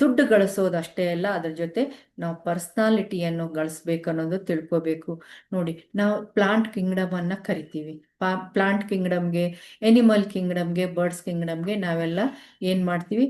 ದುಡ್ಡು ಗಳಿಸೋದಷ್ಟೇ ಅಲ್ಲ, ಅದ್ರ ಜೊತೆ ನಾವು ಪರ್ಸ್ನಾಲಿಟಿಯನ್ನು ಗಳಿಸ್ಬೇಕು ಅನ್ನೋದು ತಿಳ್ಕೋಬೇಕು. ನೋಡಿ, ನಾವು ಪ್ಲಾಂಟ್ ಕಿಂಗ್ಡಮ್ ಅನ್ನ ಕರಿತೀವಿ ಪ್ಲಾಂಟ್ ಕಿಂಗ್ಡಮ್ಗೆ, ಎನಿಮಲ್ ಕಿಂಗ್ಡಮ್ಗೆ, ಬರ್ಡ್ಸ್ ಕಿಂಗ್ಡಮ್ಗೆ ನಾವೆಲ್ಲ ಏನ್ ಮಾಡ್ತೀವಿ?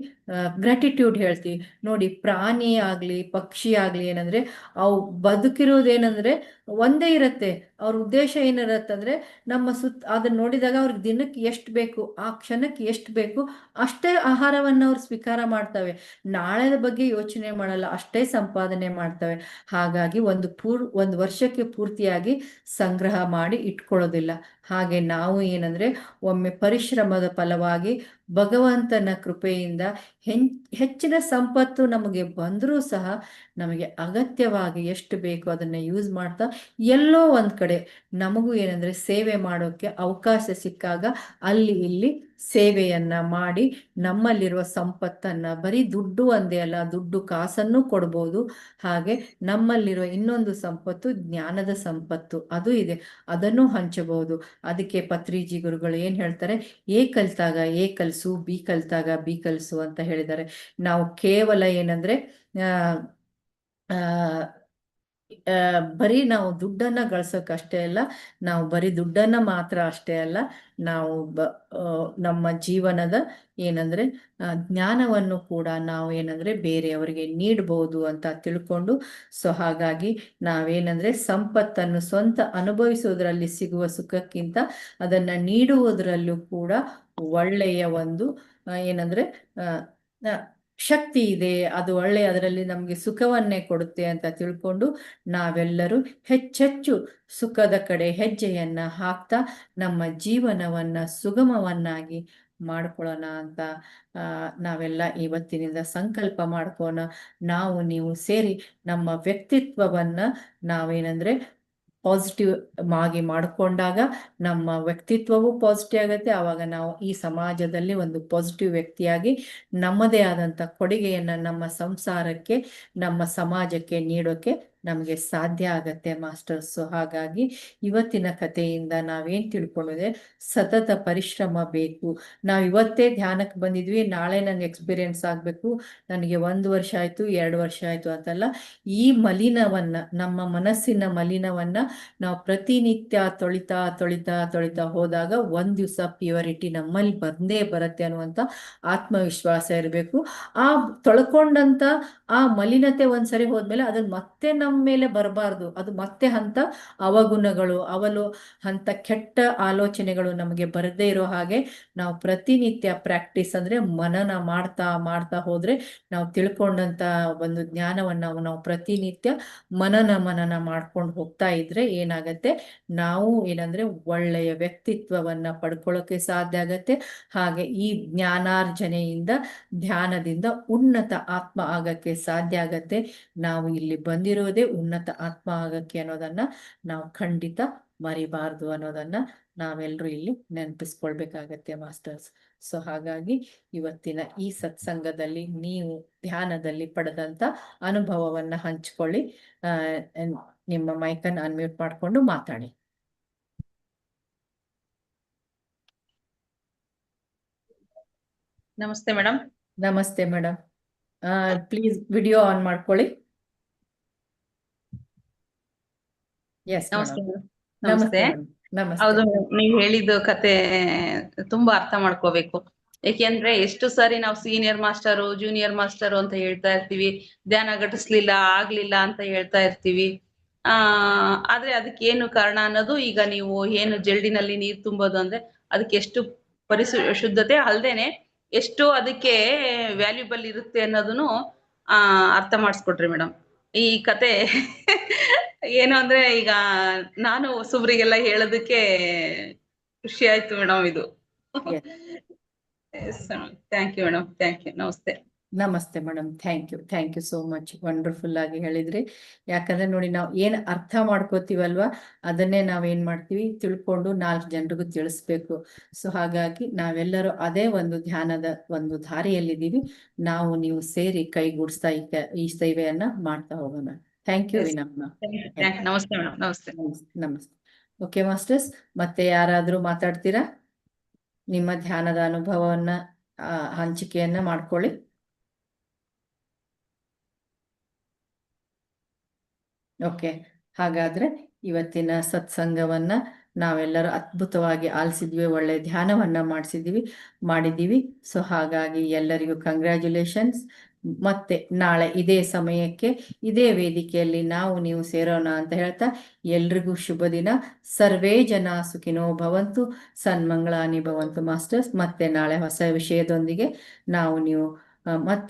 ಗ್ರ್ಯಾಟಿಟ್ಯೂಡ್ ಹೇಳ್ತೀವಿ. ನೋಡಿ, ಪ್ರಾಣಿ ಆಗ್ಲಿ, ಪಕ್ಷಿ ಆಗ್ಲಿ ಏನಂದ್ರೆ, ಅವು ಬದುಕಿರೋದೇನಂದ್ರೆ ಒಂದೇ ಇರತ್ತೆ. ಅವ್ರ ಉದ್ದೇಶ ಏನಿರತ್ತಂದ್ರೆ, ನಮ್ಮ ಸುತ್ತ ಅದನ್ನ ನೋಡಿದಾಗ ಅವ್ರಿಗೆ ದಿನಕ್ಕೆ ಎಷ್ಟು ಬೇಕು, ಆ ಕ್ಷಣಕ್ಕೆ ಎಷ್ಟು ಬೇಕು, ಅಷ್ಟೇ ಆಹಾರವನ್ನ ಅವ್ರು ಸ್ವೀಕಾರ ಮಾಡ್ತವೆ. ನಾಳೆದ ಬಗ್ಗೆ ಯೋಚನೆ ಮಾಡಲ್ಲ, ಅಷ್ಟೇ ಸಂಪಾದನೆ ಮಾಡ್ತವೆ. ಹಾಗಾಗಿ ಒಂದು ಪೂರ್, ಒಂದು ವರ್ಷಕ್ಕೆ ಪೂರ್ತಿಯಾಗಿ ಸಂಗ್ರಹ ಮಾಡಿ ಇಟ್ಕೊಳ್ಳೋದಿಲ್ಲ. ಹಾಗೆ ನಾವು ಏನಂದ್ರೆ ಒಮ್ಮೆ ಪರಿಶ್ರಮದ ಫಲವಾಗಿ ಭಗವಂತನ ಕೃಪೆಯಿಂದ ಹೆಚ್ಚಿನ ಸಂಪತ್ತು ನಮಗೆ ಬಂದರೂ ಸಹ ನಮಗೆ ಅಗತ್ಯವಾಗಿ ಎಷ್ಟು ಬೇಕು ಅದನ್ನ ಯೂಸ್ ಮಾಡ್ತಾ ಎಲ್ಲೋ ಒಂದ್ ಕಡೆ ನಮಗೂ ಏನಂದ್ರೆ ಸೇವೆ ಮಾಡೋಕೆ ಅವಕಾಶ ಸಿಕ್ಕಾಗ ಅಲ್ಲಿ ಇಲ್ಲಿ ಸೇವೆಯನ್ನ ಮಾಡಿ ನಮ್ಮಲ್ಲಿರುವ ಸಂಪತ್ತನ್ನ ಬರೀ ದುಡ್ಡು ಒಂದೇ ಅಲ್ಲ ದುಡ್ಡು ಕಾಸನ್ನು ಕೊಡ್ಬೋದು. ಹಾಗೆ ನಮ್ಮಲ್ಲಿರುವ ಇನ್ನೊಂದು ಸಂಪತ್ತು ಜ್ಞಾನದ ಸಂಪತ್ತು ಅದು ಇದೆ. ಅದನ್ನು ಹಂಚಬಹುದು. ಅದಕ್ಕೆ ಪತ್ರಿಜಿ ಗುರುಗಳು ಏನ್ ಹೇಳ್ತಾರೆ? ಏಕಲ್ತಾಗ ಏಕಲ್ ಕಲ್ಸು, ಬಿ ಕಲ್ತಾಗ ಬಿ ಕಲಿಸು ಅಂತ ಹೇಳಿದ್ದಾರೆ. ನಾವು ಕೇವಲ ಏನಂದ್ರೆ ಬರೀ ನಾವು ದುಡ್ಡನ್ನ ಗಳಿಸೋಕೆ ಅಲ್ಲ, ನಾವು ಬರೀ ದುಡ್ಡನ್ನ ಮಾತ್ರ ಅಷ್ಟೇ ಅಲ್ಲ, ನಾವು ನಮ್ಮ ಜೀವನದ ಏನಂದ್ರೆ ಜ್ಞಾನವನ್ನು ಕೂಡ ನಾವು ಏನಂದ್ರೆ ಬೇರೆಯವರಿಗೆ ನೀಡಬಹುದು ಅಂತ ತಿಳ್ಕೊಂಡು, ಸೊ ಹಾಗಾಗಿ ನಾವೇನಂದ್ರೆ ಸಂಪತ್ತನ್ನು ಸ್ವಂತ ಅನುಭವಿಸೋದ್ರಲ್ಲಿ ಸಿಗುವ ಸುಖಕ್ಕಿಂತ ಅದನ್ನ ನೀಡುವುದರಲ್ಲೂ ಕೂಡ ಒಳ್ಳೆಯ ಒಂದು ಏನಂದ್ರೆ ಶಕ್ತಿ ಇದೆ, ಅದು ಒಳ್ಳೆಯ ಅದರಲ್ಲಿ ನಮಗೆ ಸುಖವನ್ನೇ ಕೊಡುತ್ತೆ ಅಂತ ತಿಳ್ಕೊಂಡು ನಾವೆಲ್ಲರೂ ಹೆಚ್ಚೆಚ್ಚು ಸುಖದ ಕಡೆ ಹೆಜ್ಜೆಯನ್ನ ಹಾಕ್ತಾ ನಮ್ಮ ಜೀವನವನ್ನ ಸುಗಮವನ್ನಾಗಿ ಮಾಡ್ಕೊಳ್ಳೋಣ ಅಂತ ನಾವೆಲ್ಲ ಇವತ್ತಿನಿಂದ ಸಂಕಲ್ಪ ಮಾಡ್ಕೋಣ ನಾವು ನೀವು ಸೇರಿ ನಮ್ಮ ವ್ಯಕ್ತಿತ್ವವನ್ನ ನಾವೇನಂದ್ರೆ ಪಾಸಿಟಿವ್ ಆಗಿ ಮಾಡಿಕೊಂಡಾಗ ನಮ್ಮ ವ್ಯಕ್ತಿತ್ವವೂ ಪಾಸಿಟಿವ್ ಆಗುತ್ತೆ. ಆವಾಗ ನಾವು ಈ ಸಮಾಜದಲ್ಲಿ ಒಂದು ಪಾಸಿಟಿವ್ ವ್ಯಕ್ತಿಯಾಗಿ ನಮ್ಮದೇ ಆದಂಥ ಕೊಡುಗೆಯನ್ನು ನಮ್ಮ ಸಂಸಾರಕ್ಕೆ, ನಮ್ಮ ಸಮಾಜಕ್ಕೆ ನೀಡೋಕೆ ನಮಗೆ ಸಾಧ್ಯ ಆಗತ್ತೆ, ಮಾಸ್ಟರ್ಸ್. ಹಾಗಾಗಿ ಇವತ್ತಿನ ಕಥೆಯಿಂದ ನಾವೇನ್ ತಿಳ್ಕೊಂಡಿದೆ ಸತತ ಪರಿಶ್ರಮ ಬೇಕು. ನಾವ್ ಇವತ್ತೇ ಧ್ಯಾನಕ್ಕೆ ಬಂದಿದ್ವಿ, ನಾಳೆ ನನ್ಗೆ ಎಕ್ಸ್ಪೀರಿಯನ್ಸ್ ಆಗ್ಬೇಕು, ನನಗೆ ಒಂದು ವರ್ಷ ಆಯ್ತು, ಎರಡು ವರ್ಷ ಆಯ್ತು ಅಂತಲ್ಲ, ಈ ಮಲಿನವನ್ನ, ನಮ್ಮ ಮನಸ್ಸಿನ ಮಲಿನವನ್ನ ನಾವು ಪ್ರತಿನಿತ್ಯ ತೊಳಿತಾ ತೊಳಿತಾ ತೊಳಿತಾ ಹೋದಾಗ ಒಂದ್ ದಿವಸ ಪ್ಯೂರಿಟಿ ನಮ್ಮಲ್ಲಿ ಬಂದೇ ಬರುತ್ತೆ ಅನ್ನುವಂತ ಆತ್ಮವಿಶ್ವಾಸ ಇರಬೇಕು. ಆ ತೊಳ್ಕೊಂಡಂತ ಆ ಮಲಿನತೆ ಒಂದ್ಸರಿ ಹೋದ್ಮೇಲೆ ಅದನ್ನ ಮತ್ತೆ ನಮ್ಮ ಮೇಲೆ ಬರಬಾರ್ದು. ಅದು ಮತ್ತೆ ಅಂತ ಅವಗುಣಗಳು, ಅವಲು ಅಂತ ಕೆಟ್ಟ ಆಲೋಚನೆಗಳು ನಮಗೆ ಬರದೇ ಇರೋ ಹಾಗೆ ನಾವು ಪ್ರತಿನಿತ್ಯ ಪ್ರಾಕ್ಟೀಸ್ ಅಂದ್ರೆ ಮನನ ಮಾಡ್ತಾ ಮಾಡ್ತಾ ಹೋದ್ರೆ ನಾವು ತಿಳ್ಕೊಂಡಂತ ಒಂದು ಜ್ಞಾನವನ್ನ ನಾವು ಪ್ರತಿನಿತ್ಯ ಮನನ ಮನನ ಮಾಡ್ಕೊಂಡು ಹೋಗ್ತಾ ಇದ್ರೆ ಏನಾಗತ್ತೆ? ನಾವು ಏನಂದ್ರೆ ಒಳ್ಳೆಯ ವ್ಯಕ್ತಿತ್ವವನ್ನ ಪಡ್ಕೊಳ್ಳೋಕೆ ಸಾಧ್ಯ ಆಗತ್ತೆ. ಹಾಗೆ ಈ ಜ್ಞಾನಾರ್ಜನೆಯಿಂದ, ಧ್ಯಾನದಿಂದ ಉನ್ನತ ಆತ್ಮ ಆಗಕ್ಕೆ ಸಾಧ್ಯ ಆಗತ್ತೆ. ನಾವು ಇಲ್ಲಿ ಬಂದಿರೋದೇ ಉನ್ನತ ಆತ್ಮ ಆಗಕ್ಕೆ ಅನ್ನೋದನ್ನ ನಾವು ಖಂಡಿತ ಮರಿಬಾರ್ದು ಅನ್ನೋದನ್ನ ನಾವೆಲ್ಲರೂ ಇಲ್ಲಿ ನೆನಪಿಸ್ಕೊಳ್ಬೇಕಾಗತ್ತೆ ಮಾಸ್ಟರ್ಸ್. ಸೊ ಹಾಗಾಗಿ ಇವತ್ತಿನ ಈ ಸತ್ಸಂಗದಲ್ಲಿ ನೀವು ಧ್ಯಾನದಲ್ಲಿ ಪಡೆದಂತ ಅನುಭವವನ್ನ ಹಂಚ್ಕೊಳ್ಳಿ. ನಿಮ್ಮ ಮೈಕನ್ ಅನ್ಮ್ಯೂಟ್ ಮಾಡ್ಕೊಂಡು ಮಾತಾಡಿ. ನಮಸ್ತೆ ಮೇಡಮ್ ನಮಸ್ತೆ ಮೇಡಮ್ ಪ್ಲೀಸ್ ವಿಡಿಯೋ ಆನ್ ಮಾಡ್ಕೊಳ್ಳಿ. ಎಸ್ ನಮಸ್ತೆ ನಮಸ್ತೆ. ಹೌದು ನೀವು ಹೇಳಿದ್ದು ಕತೆ ತುಂಬಾ ಅರ್ಥ ಮಾಡ್ಕೋಬೇಕು. ಏಕೆಂದ್ರೆ ಎಷ್ಟು ಸಾರಿ ನಾವು ಸೀನಿಯರ್ ಮಾಸ್ಟರು ಜೂನಿಯರ್ ಮಾಸ್ಟರು ಅಂತ ಹೇಳ್ತಾ ಇರ್ತೀವಿ. ಧ್ಯಾನ ಘಟಿಸ್ಲಿಲ್ಲ ಆಗ್ಲಿಲ್ಲ ಅಂತ ಹೇಳ್ತಾ ಇರ್ತೀವಿ. ಆ ಆದ್ರೆ ಅದಕ್ಕೆ ಏನು ಕಾರಣ ಅನ್ನೋದು ಈಗ ನೀವು ಏನು ಜಲ್ಡಿನಲ್ಲಿ ನೀರ್ ತುಂಬೋದು ಅಂದ್ರೆ ಅದಕ್ಕೆ ಎಷ್ಟು ಪರಿಸು ಶುದ್ಧತೆ ಅಲ್ದೇನೆ ಎಷ್ಟು ಅದಕ್ಕೆ ವ್ಯಾಲ್ಯೂಬಲ್ ಇರುತ್ತೆ ಅನ್ನೋದನ್ನು ಆ ಅರ್ಥ ಮಾಡಿಸ್ಕೊಟ್ರಿ ಮೇಡಮ್ ಈ ಕತೆ ಏನು ಅಂದ್ರೆ ಈಗ ನಾನು ಹೊಸಬ್ರಿಗೆಲ್ಲ ಹೇಳೋದಕ್ಕೆ ಖುಷಿ ಆಯ್ತು ಮೇಡಮ್ ಇದು. Thank you madam thank you ನಮಸ್ತೆ. ನಮಸ್ತೆ madam thank you thank you so much wonderful ಆಗಿ ಹೇಳಿದ್ರಿ. ಯಾಕಂದ್ರೆ ನೋಡಿ ನಾವು ಏನ್ ಅರ್ಥ ಮಾಡ್ಕೋತೀವಲ್ವಾ ಅದನ್ನೇ ನಾವ್ ಏನ್ ಮಾಡ್ತೀವಿ? ತಿಳ್ಕೊಂಡು ನಾಲ್ಕು ಜನರಿಗೂ ತಿಳಿಸ್ಬೇಕು. ಸೊ ಹಾಗಾಗಿ ನಾವೆಲ್ಲರೂ ಅದೇ ಒಂದು ಧ್ಯಾನದ ಒಂದು ದಾರಿಯಲ್ಲಿದ್ದೀವಿ ನಾವು ನೀವು ಸೇರಿ ಕೈಗೂಡಿಸ್ತಾ ಈ ಸೇವೆಯನ್ನ ಮಾಡ್ತಾ ಹೋಗೋಣ. Thank you. ವಿನಮ್ನ ನಮಸ್ತೆ ಮೇಡಮ್ ನಮಸ್ತೆ ನಮಸ್ತೆ ನಮಸ್ತೆ ಓಕೆ ಮಾಸ್ಟರ್ಸ್ ಮತ್ತೆ ಯಾರಾದ್ರೂ ಮಾತಾಡ್ತೀರಾ? ನಿಮ್ಮ ಧ್ಯಾನದ ಅನುಭವವನ್ನ ಹಂಚಿಕೆಯನ್ನ ಮಾಡ್ಕೊಳ್ಳಿ. ಓಕೆ ಹಾಗಾದ್ರೆ ಇವತ್ತಿನ ಸತ್ಸಂಗವನ್ನ ನಾವೆಲ್ಲರೂ ಅದ್ಭುತವಾಗಿ ಆಲಿಸಿದ್ವಿ ಒಳ್ಳೆ ಧ್ಯಾನವನ್ನ ಮಾಡಿಸಿದ್ವಿ ಮಾಡಿದ್ದೀವಿ. ಸೊ ಹಾಗಾಗಿ ಎಲ್ಲರಿಗೂ ಕಂಗ್ರ್ಯಾಚುಲೇಷನ್ಸ್ ಮತ್ತೆ ನಾಳೆ ಇದೇ ಸಮಯಕ್ಕೆ ಇದೇ ವೇದಿಕೆಯಲ್ಲಿ ನಾವು ನೀವು ಸೇರೋಣ ಅಂತ ಹೇಳ್ತಾ ಎಲ್ರಿಗೂ ಶುಭ ದಿನ. ಸರ್ವೇ ಜನ ಸುಖಿನೋ ಭವಂತು. ಸನ್ಮಂಗಳಾನಿ ಭವಂತು ಮಾಸ್ಟರ್ಸ್. ಮತ್ತೆ ನಾಳೆ ಹೊಸ ವಿಷಯದೊಂದಿಗೆ ನಾವು ನೀವು ಮತ್ತೆ